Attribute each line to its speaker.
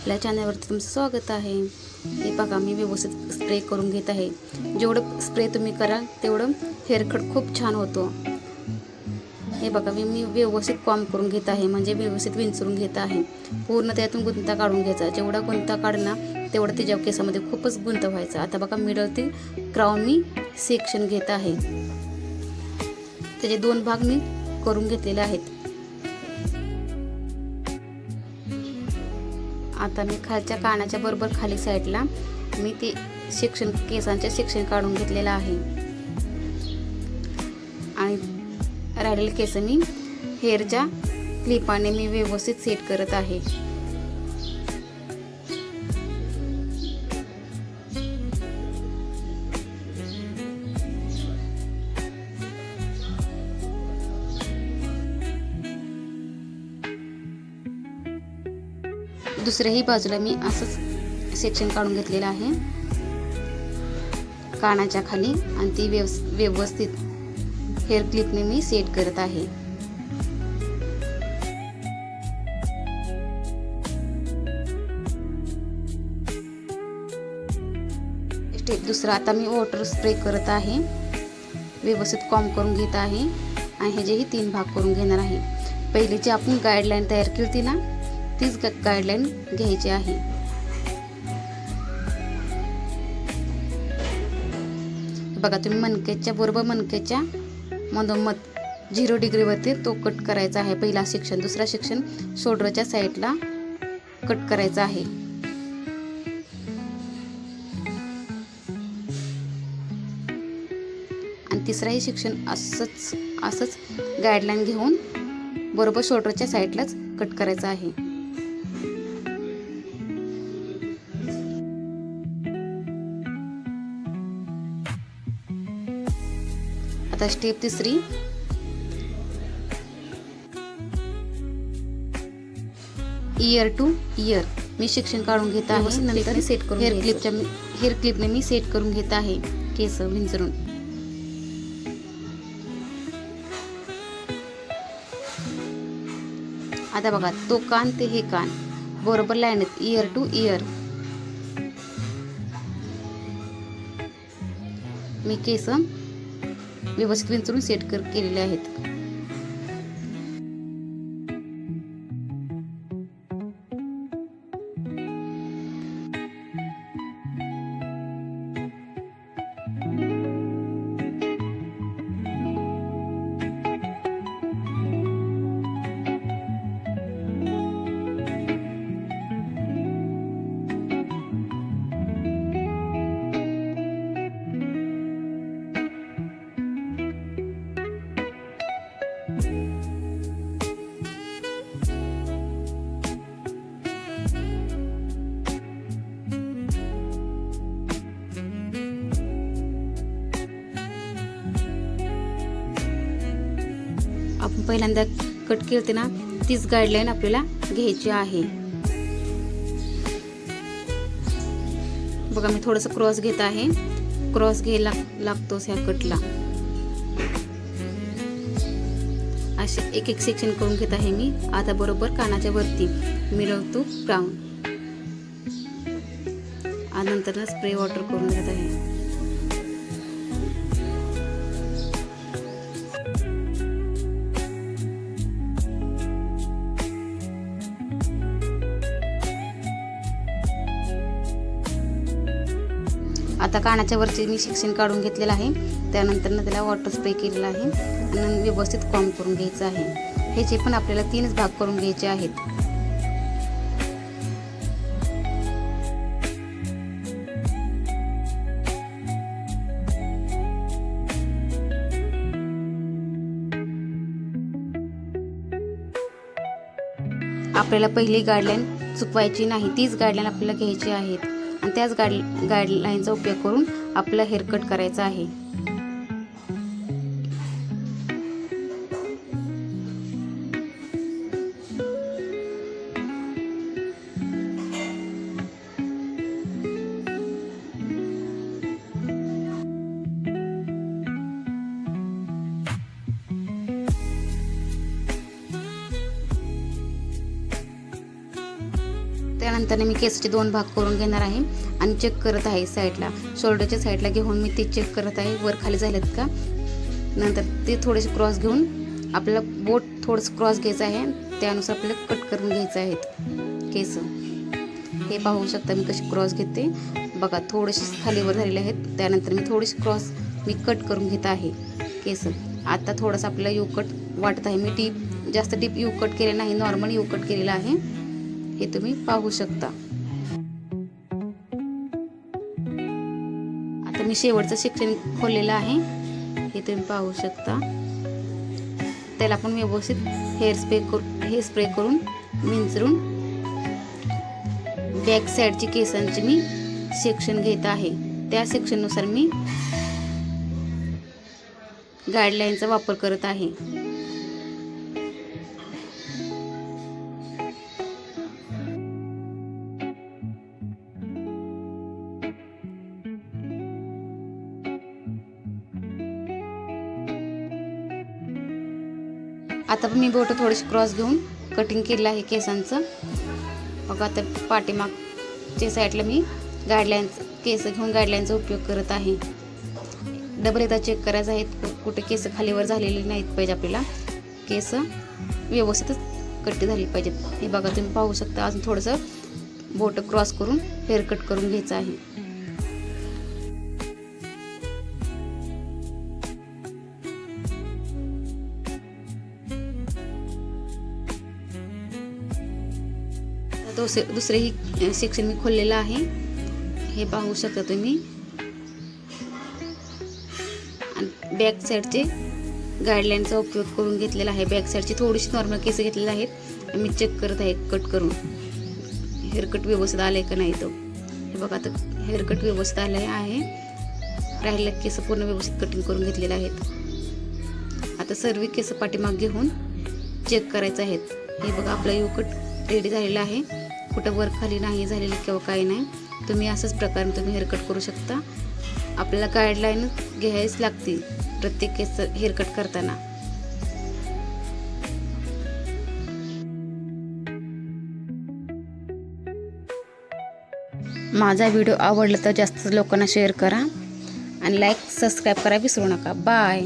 Speaker 1: आपल्या चॅनलवरती तुमचं स्वागत आहे. हे बघा मी व्यवस्थित स्प्रे करून घेत आहे. जेवढं स्प्रे तुम्ही कराल तेवढं हेअरकट खूप छान होतो. हे बघा मी मी व्यवस्थित कॉम करून घेत आहे म्हणजे व्यवस्थित विंचरून घेत आहे. पूर्ण त्यातून गुंता काढून घ्यायचा. जेवढा गुंता काढला तेवढा तिच्या केसामध्ये खूपच गुंत व्हायचा. आता बघा मिडल ते क्राऊन मी सेक्शन घेत आहे. त्याचे दोन भाग मी करून घेतलेले आहेत. आता मी खालच्या कानाच्या बरोबर खाली साईडला मी ते शिक्षण केसांचे शिक्षण काढून घेतलेलं आहे. आणि राहिलेले केस मी हेअरच्या क्लिपाने मी व्यवस्थित सेट करत आहे. दुसऱ्याही बाजूला मी असंच सेक्शन काढून घेतलेलं आहे. कानाच्या खाली आणि ती व्यवस् व्यवस्थित हेअर क्लिपने मी सेट करत आहे. स्टेप दुसरा आता मी वॉटर स्प्रे करत आहे. व्यवस्थित कॉम करून घेत आहे. आणि ह्याचेही तीन भाग करून घेणार आहे. पहिली जी आपण गाईडलाईन तयार केली होती ना तीच गाईडलाईन घ्यायची आहे. बघा तुम्ही मनकेच्या बरोबर मनकेच्या मधोमध झिरो डिग्रीवरती तो कट करायचा आहे. पहिला सेक्शन दुसरा सेक्शन शोल्डरच्या साईडला कट करायचा आहे. आणि तिसराही सेक्शन असंच असंच गाईडलाईन घेऊन बरोबर शोल्डरच्या साईडलाच कट करायचा आहे. आता स्टेप तिसरी. इयर टू इयर मी शिक्षण काढून घेत आहे. नंतर सेट करून हेअर क्लिपच्या हेअर क्लिपने मी सेट करून घेत आहे. केस विंचरून. आता बघा तो कान ते हे कान. बरोबर लाईन आहेत. इयर टू इयर मी केस व्यवस्थित विंचरून सेट कर केलेले आहेत. आपण पहिल्यांदा कट केली होती ना तीच गाईडलाईन आपल्याला घ्यायची आहे. बघा मी थोडंसं क्रॉस घेत आहे. क्रॉस घ्यायला लागतोच ह्या कटला असे एक एक सेक्शन करून घेत आहे मी. आता बरोबर कानाच्या वरती मिळवतो क्राऊन आणि नंतर स्प्रे वॉटर करून घेत आहे. आता कानाच्या वरचे मी शिक्षण काढून घेतलेलं आहे. त्यानंतर ना त्याला वॉटर स्प्रे केलेला आहे. आणि व्यवस्थित कॉम करून घ्यायचं आहे. ह्याचे पण आपल्याला तीनच भाग करून घ्यायचे आहेत. आपल्याला पहिली गाईडलाईन चुकवायची नाही. तीच गाईडलाईन आपल्याला घ्यायची आहेत. आणि त्याच गाईड गाईडलाईनचा उपयोग करून आपलं हेअर कट करायचं आहे. त्यानंतर मी केसाचे दोन भाग करून घेणार आहे आणि चेक करत आहे साईडला शोल्डरच्या साईडला घेऊन मी ते चेक करत आहे. वर खाली झालेत का? नंतर ते थोडेसे क्रॉस घेऊन आपल्याला बोट थोडंसं क्रॉस घ्यायचं आहे. त्यानुसार आपल्याला कट करून घ्यायचं आहेत केस. हे पाहू शकता मी कशी क्रॉस घेते. बघा थोडेसे खालीवर झालेले आहेत. त्यानंतर मी थोडेसे क्रॉस मी कट करून घेत आहे. केस. आता थोडंसं आपल्याला यू कट वाटत आहे. मी डीप जास्त डीप यू कट केले नाही. नॉर्मल यू कट केलेला आहे. हे तुम्ही पाहू शकता. आता मी शेवटचं शिक्षण खोललेलं आहे. हे तुम्ही पाहू शकता. त्याला आपण व्यवस्थित हेअर स्प्रे करू हेअर स्प्रे करून मिंचरून बॅक साईडची केसांची मी सेक्शन घेत आहे. त्या सेक्शननुसार मी गाईडलाईनचा वापर करत आहे. आता मी बोटं थोडीशी क्रॉस घेऊन कटिंग केलं आहे केसांचं. बघा आता पाठीमागच्या साईडला मी गाईडलाईन्स केस घेऊन गाईडलाईनचा उपयोग करत आहे. डबल एकदा चेक करायचं आहे कुठे केस खालीवर झालेले नाहीत पाहिजे आपल्याला. केस व्यवस्थितच कट्टी झाली पाहिजेत. हे बघा तुम्ही पाहू शकता अजून थोडंसं बोटं क्रॉस करून हेअर कट करून घ्यायचं आहे. दुसरे दुसरेही सेक्शन मी खोललेलं आहे. हे पाहू शकता तुम्ही. आणि बॅक साईडचे गाईडलाईनचा उपयोग करून घेतलेला आहे. बॅक साईडची थोडीशी नॉर्मल केस घेतलेले आहेत. मी चेक करत आहे कट करून. हेअरकट व्यवस्थित आलं आहे का नाही तो? हे बघा आता हेअरकट व्यवस्थित आलं आहे. राहिलेले केस पूर्ण व्यवस्थित कटिंग करून घेतलेले आहेत. आता सर्व केस पाठीमाग घेऊन चेक करायचं आहेत. हे बघा आपला यू कट रेडी झालेला आहे. कुठं वर खाली नाही झालेली किंवा काही नाही तुम्ही असंच प्रकारे तुम्ही हेअरकट करू शकता. आपल्याला गाईडलाईन घ्यायच लागतील प्रत्येक केस हेअरकट करताना. माझा व्हिडिओ आवडला तर जास्त लोकांना शेअर करा आणि लाईक सबस्क्राईब करा विसरू नका. बाय